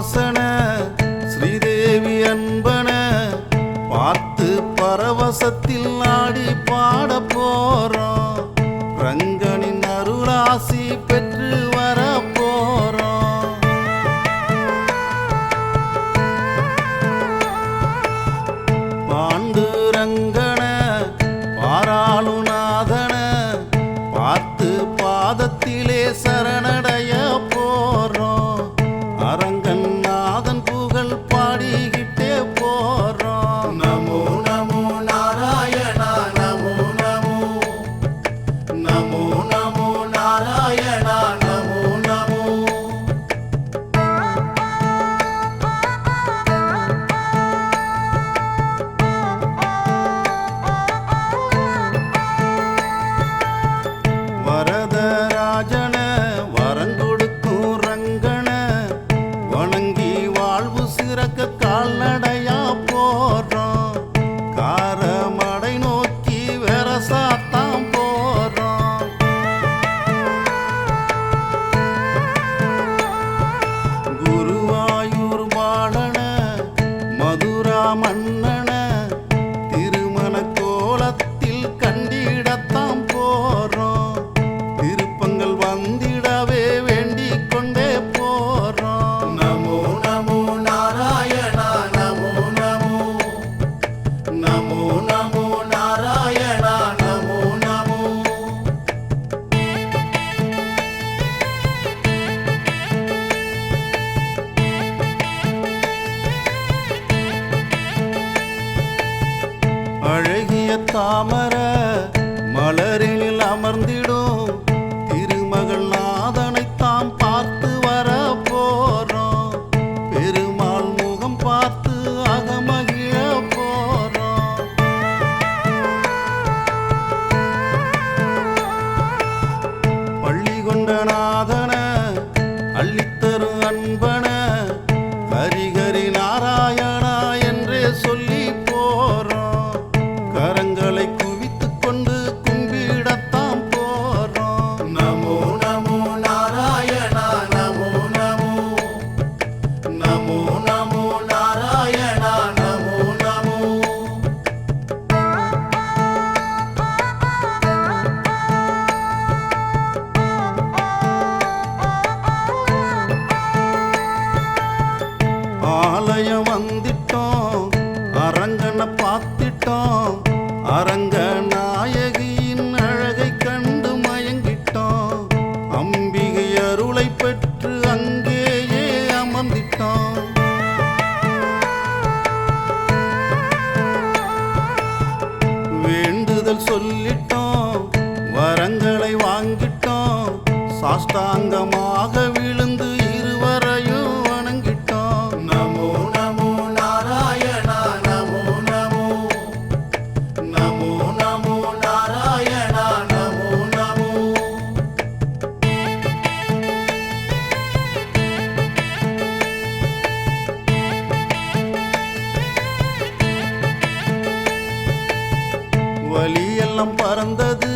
வாசன ஸ்ரீதேவி அன்பன பார்த்து பரவசத்தில் ஆடி பாட போறோம். ரங்கனின் அருளாசி பெற்று வர போறோம். பாண்டு ரங்கன பாராளுநாதன பார்த்து பாதத்திலே சரணடை தாமர மலரினில் அமர்ந்திடும். மயங்கிட்டோம் அரங்க நாயகியின் அழகை கண்டு மயங்கிட்டோம் அம்பிகை அருளை பெற்று அங்கேயே அமர்ந்திட்டோம். வேண்டுதல் சொல்லிட்டோம். வரங்களை வாங்கிட்டோம். சாஷ்டாங்கமா வலி எல்லாம் பறந்தது.